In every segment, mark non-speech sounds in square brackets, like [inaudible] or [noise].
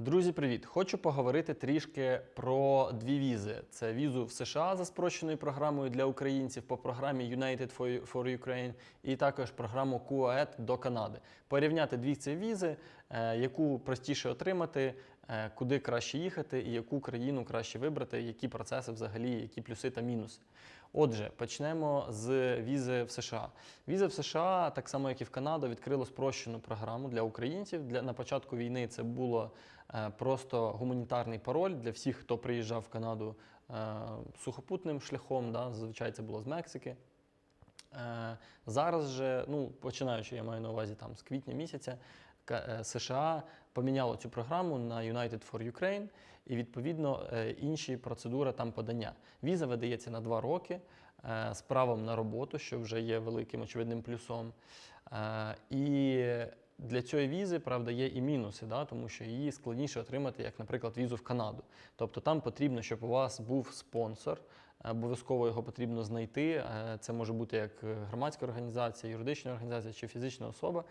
Друзі, привіт! Хочу поговорити трішки про дві візи: це візу в США за спрощеною програмою для українців по програмі United for Ukraine і також програму QAED до Канади. Порівняти дві ці візи, е, яку простіше отримати, куди краще їхати і яку країну краще вибрати, які процеси взагалі, які плюси та мінуси. Отже, почнемо з візи в США. Віза в США, так само як і в Канаду, відкрило спрощену програму для українців. Для на початку війни це було е, просто гуманітарний пароль для всіх, хто приїжджав в Канаду е, сухопутним шляхом. Да, зазвичай це було з Мексики. Е, зараз же, ну починаючи, я маю на увазі там з квітня місяця, е, США поміняло цю програму на United for Ukraine, і відповідно е, інші процедури там подання. Віза видається на два роки з правом на роботу, що вже є великим очевидним плюсом. І для цієї візи, правда, є і мінуси, да, тому що її складніше отримати, як, наприклад, візу в Канаду. Тобто там потрібно, щоб у вас був спонсор, обов'язково його потрібно знайти. Е, Це може бути як громадська організація, юридична організація чи фізична особа.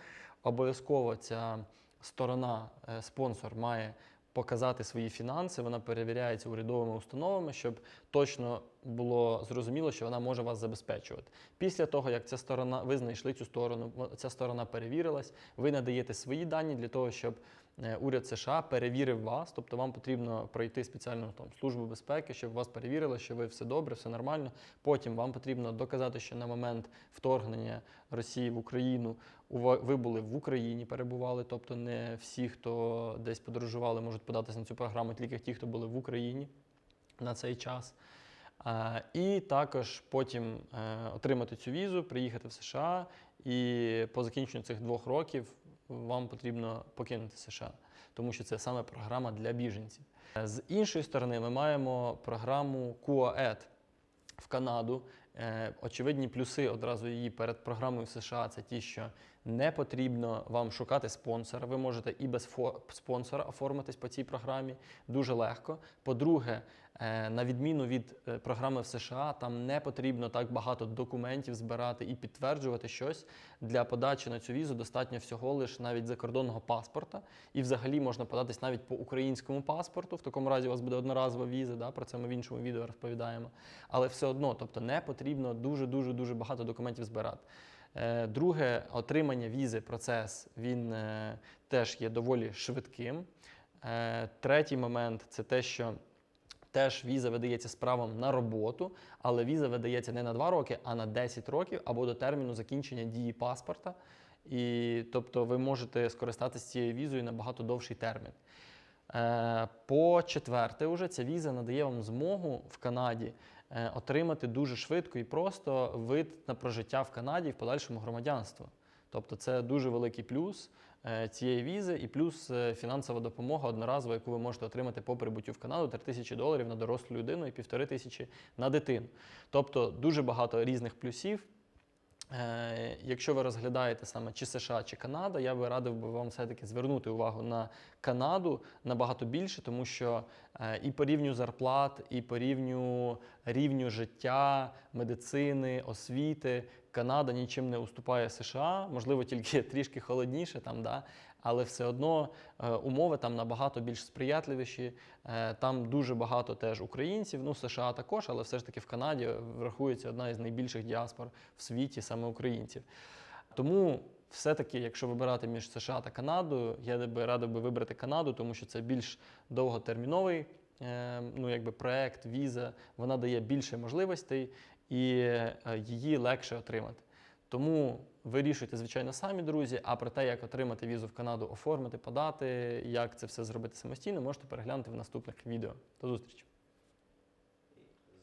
Обов'язково ця сторона, е, спонсор, має показати свої фінанси, вона перевіряється урядовими установами, щоб точно було зрозуміло, що вона може вас забезпечувати. Після того, як ця сторона, ви знайшли цю сторону, ця сторона перевірилась, ви надаєте свої дані для того, щоб уряд США перевірив вас, тобто вам потрібно пройти спеціальну там службу безпеки, щоб вас перевірили, що ви все добре, все нормально. Потім вам потрібно доказати, що на момент вторгнення Росії в Україну ви були в Україні, перебували. Тобто не всі, хто десь подорожували, можуть податися на цю програму, тільки ті, хто були в Україні на цей час. Е, І також потім е, отримати цю візу, приїхати в США, і по закінченню цих двох років вам потрібно покинути США, тому що це саме програма для біженців. Е, З іншої сторони, ми маємо програму QAED в Канаду. Е, Очевидні плюси одразу її перед програмою США це ті, що не потрібно вам шукати спонсора. Ви можете і без спонсора оформитись по цій програмі дуже легко. По-друге, на відміну від е, програми в США, там не потрібно так багато документів збирати і підтверджувати щось. Для подачі на цю візу достатньо всього лише навіть закордонного паспорта. І взагалі можна податись навіть по українському паспорту. В такому разі у вас буде одноразова віза, да? про це ми в іншому відео розповідаємо. Але все одно, тобто не потрібно дуже дуже дуже багато документів збирати. Е, Друге, отримання візи, процес він е, теж є доволі швидким. Е, Третій момент це те, що теж віза видається з правом на роботу, але віза видається не на 2 роки, а на 10 років або до терміну закінчення дії паспорта. І тобто ви можете скористатися цією візою на багато довший термін. Е, По четверте, уже ця віза надає вам змогу в Канаді е, отримати дуже швидко і просто вид на прожиття в Канаді і в подальшому громадянство. Тобто це дуже великий плюс цієї візи, і плюс е, фінансова допомога одноразова, яку ви можете отримати по прибуттю в Канаду 3 тисячі доларів на дорослу людину і півтори тисячі на дитину. Тобто дуже багато різних плюсів. Е, Якщо ви розглядаєте саме чи США, чи Канада, я би радив би вам все-таки звернути увагу на Канаду набагато більше, тому що е, і по рівню зарплат, і по рівню рівню життя, медицини, освіти Канада нічим не уступає США, можливо, тільки [laughs] трішки холодніше там, да? але все одно е, умови там набагато більш сприятливіші. Е, Там дуже багато теж українців, ну США також, але все ж таки в Канаді врахується одна із найбільших діаспор в світі, саме українців. Тому все-таки, якщо вибирати між США та Канадою, я би радив би вибрати Канаду, тому що це більш довготерміновий е, ну, якби проект, віза, вона дає більше можливостей і е, її легше отримати. Тому вирішуйте, звичайно, самі, друзі. А про те, як отримати візу в Канаду, оформити, подати, як це все зробити самостійно, можете переглянути в наступних відео. До зустрічі!